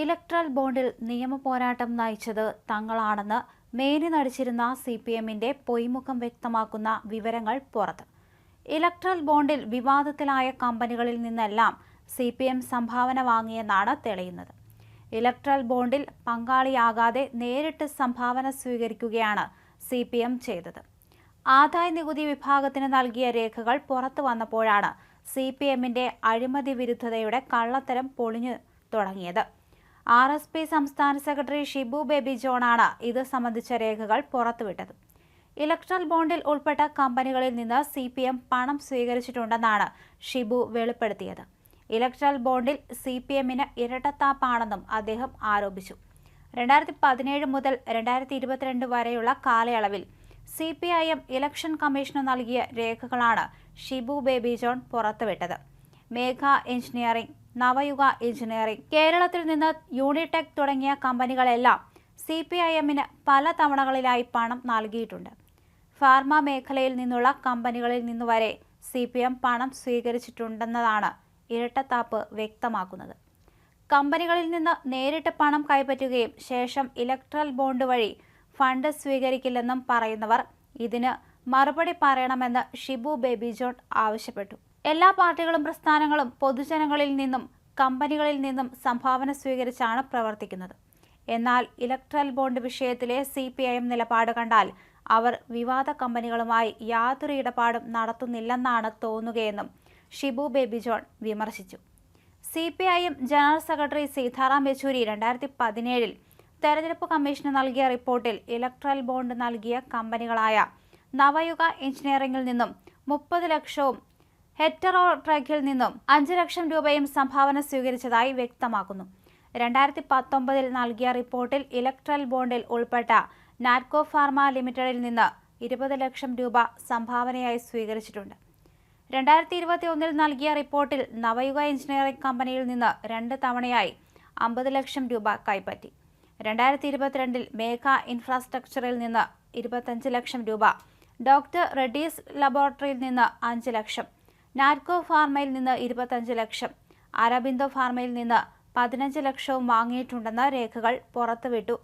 Electoral ബോണ്ടിൽ നിയമ പോരാട്ടം നയിച്ചത് തങ്ങളാണെന്ന് മേനി നടിച്ചിരുന്ന സി പി എമ്മിന്റെ പൊയ്മുഖം വ്യക്തമാക്കുന്ന വിവരങ്ങൾ പുറത്ത്. ഇലക്ട്രൽ ബോണ്ടിൽ വിവാദത്തിലായ കമ്പനികളിൽ നിന്നെല്ലാം സി പി എം സംഭാവന വാങ്ങിയെന്നാണ് തെളിയുന്നത്. ഇലക്ട്രൽ ബോണ്ടിൽ പങ്കാളിയാകാതെ നേരിട്ട് സംഭാവന സ്വീകരിക്കുകയാണ് സി പി എം ചെയ്തത്. ആദായ നികുതി വിഭാഗത്തിന് നൽകിയ രേഖകൾ പുറത്തു വന്നപ്പോഴാണ് സി പി എമ്മിന്റെ അഴിമതി വിരുദ്ധതയുടെ കള്ളത്തരം പൊളിഞ്ഞു തുടങ്ങിയത്. ആർ എസ് പി സംസ്ഥാന സെക്രട്ടറി ഷിബു ബേബി ജോണാണ് ഇത് സംബന്ധിച്ച രേഖകൾ പുറത്തുവിട്ടത്. ഇലക്ട്രൽ ബോണ്ടിൽ ഉൾപ്പെട്ട കമ്പനികളിൽ നിന്ന് സി പി എം പണം സ്വീകരിച്ചിട്ടുണ്ടെന്നാണ് ഷിബു വെളിപ്പെടുത്തിയത്. ഇലക്ട്രൽ ബോണ്ടിൽ സി പി എമ്മിന് ഇരട്ടത്താപ്പാണെന്നും അദ്ദേഹം ആരോപിച്ചു. രണ്ടായിരത്തി പതിനേഴ് മുതൽ രണ്ടായിരത്തി ഇരുപത്തിരണ്ട് വരെയുള്ള കാലയളവിൽ C P I M election commission നൽകിയ രേഖകളാണ് ഷിബു ബേബി ജോൺ പുറത്തുവിട്ടത്. Megha engineering Navayuga engineering. കേരളത്തിൽ നിന്ന് യൂണിടെക് തുടങ്ങിയ കമ്പനികളെല്ലാം സി പി ഐ എമ്മിന് പല തവണകളിലായി പണം നൽകിയിട്ടുണ്ട്. ഫാർമ മേഖലയിൽ നിന്നുള്ള കമ്പനികളിൽ നിന്നുവരെ സി പി എം പണം സ്വീകരിച്ചിട്ടുണ്ടെന്നതാണ് ഇരട്ടത്താപ്പ് വ്യക്തമാക്കുന്നത്. കമ്പനികളിൽ നിന്ന് നേരിട്ട് പണം കൈപ്പറ്റുകയും ശേഷം ഇലക്ട്രൽ ബോണ്ട് വഴി ഫണ്ട് സ്വീകരിക്കില്ലെന്നും പറയുന്നവർ ഇതിന് മറുപടി പറയണമെന്ന് ഷിബു ബേബി ജോൺ ആവശ്യപ്പെട്ടു. എല്ലാ പാർട്ടികളും പ്രസ്ഥാനങ്ങളും പൊതുജനങ്ങളിൽ നിന്നും കമ്പനികളിൽ നിന്നും സംഭാവന സ്വീകരിച്ചാണ് പ്രവർത്തിക്കുന്നത്. എന്നാൽ ഇലക്ട്രൽ ബോണ്ട് വിഷയത്തിലെ സി പി ഐ എം നിലപാട് കണ്ടാൽ അവർ വിവാദ കമ്പനികളുമായി യാതൊരു ഇടപാടും നടത്തുന്നില്ലെന്നാണ് തോന്നുകയെന്നും ഷിബു ബേബി ജോൺ വിമർശിച്ചു. C P I M general secretary Sitaram Yechury രണ്ടായിരത്തി പതിനേഴിൽ തെരഞ്ഞെടുപ്പ് കമ്മീഷന് നൽകിയ റിപ്പോർട്ടിൽ ഇലക്ട്രൽ ബോണ്ട് നൽകിയ കമ്പനികളായ നവയുഗ എഞ്ചിനീയറിംഗിൽ നിന്നും മുപ്പത് ലക്ഷവും ഹെറ്ററോ ട്രക്കിൽ നിന്നും അഞ്ച് ലക്ഷം രൂപയും സംഭാവന സ്വീകരിച്ചതായി വ്യക്തമാക്കുന്നു. രണ്ടായിരത്തി പത്തൊമ്പതിൽ നൽകിയ റിപ്പോർട്ടിൽ ഇലക്ട്രൽ ബോണ്ടിൽ ഉൾപ്പെട്ട നാറ്റ്കോ ഫാർമ ലിമിറ്റഡിൽ നിന്ന് ഇരുപത് ലക്ഷം രൂപ സംഭാവനയായി സ്വീകരിച്ചിട്ടുണ്ട്. രണ്ടായിരത്തി ഇരുപത്തി ഒന്നിൽ നൽകിയ റിപ്പോർട്ടിൽ നവയുഗ എഞ്ചിനീയറിംഗ് കമ്പനിയിൽ നിന്ന് രണ്ട് തവണയായി അമ്പത് ലക്ഷം രൂപ കൈപ്പറ്റി. രണ്ടായിരത്തി ഇരുപത്തിരണ്ടിൽ മേഘ ഇൻഫ്രാസ്ട്രക്ചറിൽ നിന്ന് ഇരുപത്തഞ്ച് ലക്ഷം രൂപ ഡോക്ടർ റെഡ്ഡീസ് ലബോറട്ടറിയിൽ നിന്ന് അഞ്ച് ലക്ഷം നാറ്റ്കോ ഫാർമയിൽ നിന്ന് ഇരുപത്തഞ്ച് ലക്ഷം അരബിന്ദോ ഫാർമയിൽ നിന്ന് പതിനഞ്ച് ലക്ഷവും വാങ്ങിയിട്ടുണ്ടെന്ന രേഖകൾ പുറത്തുവിട്ടു.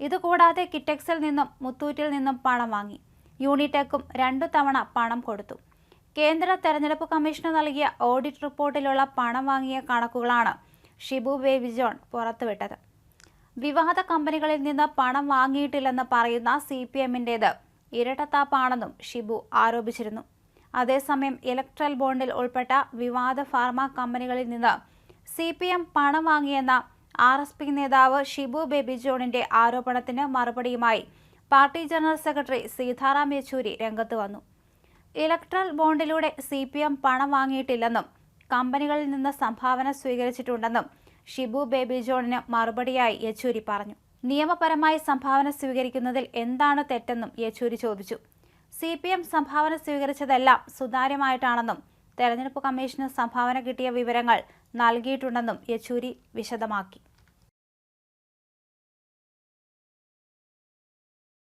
ഇതുകൂടാതെ കിറ്റക്സിൽ നിന്നും മുത്തൂറ്റിൽ നിന്നും പണം വാങ്ങി. യൂണിടെക്കും രണ്ടു തവണ പണം കൊടുത്തു. കേന്ദ്ര തെരഞ്ഞെടുപ്പ് കമ്മീഷന് നൽകിയ ഓഡിറ്റ് റിപ്പോർട്ടിലുള്ള പണം വാങ്ങിയ കണക്കുകളാണ് ഷിബു ബേബി ജോൺ പുറത്തുവിട്ടത്. വിവാദ കമ്പനികളിൽ നിന്ന് പണം വാങ്ങിയിട്ടില്ലെന്ന് പറയുന്ന സി പി എമ്മിന്റേത് ഇരട്ടത്താപ്പാണെന്നും ഷിബു ആരോപിച്ചിരുന്നു. അതേസമയം ഇലക്ട്രൽ ബോണ്ടിൽ ഉൾപ്പെട്ട വിവാദ ഫാർമ കമ്പനികളിൽ നിന്ന് സി പി എം പണം വാങ്ങിയെന്ന ആർ എസ് പി നേതാവ് ഷിബു ബേബി ജോണിന്റെ ആരോപണത്തിന് മറുപടിയുമായി party general secretary Sitaram Yechury രംഗത്ത് വന്നു. ഇലക്ട്രൽ ബോണ്ടിലൂടെ സി പി എം പണം വാങ്ങിയിട്ടില്ലെന്നും കമ്പനികളിൽ നിന്ന് സംഭാവന സ്വീകരിച്ചിട്ടുണ്ടെന്നും ഷിബു ബേബി ജോണിന് മറുപടിയായി യെച്ചൂരി പറഞ്ഞു. നിയമപരമായി സംഭാവന സ്വീകരിക്കുന്നതിൽ എന്താണ് തെറ്റെന്നും യെച്ചൂരി ചോദിച്ചു. സി പി എം സംഭാവന സ്വീകരിച്ചതെല്ലാം സുതാര്യമായിട്ടാണെന്നും തെരഞ്ഞെടുപ്പ് കമ്മീഷന് സംഭാവന കിട്ടിയ വിവരങ്ങൾ നൽകിയിട്ടുണ്ടെന്നും യെച്ചൂരി വിശദമാക്കി.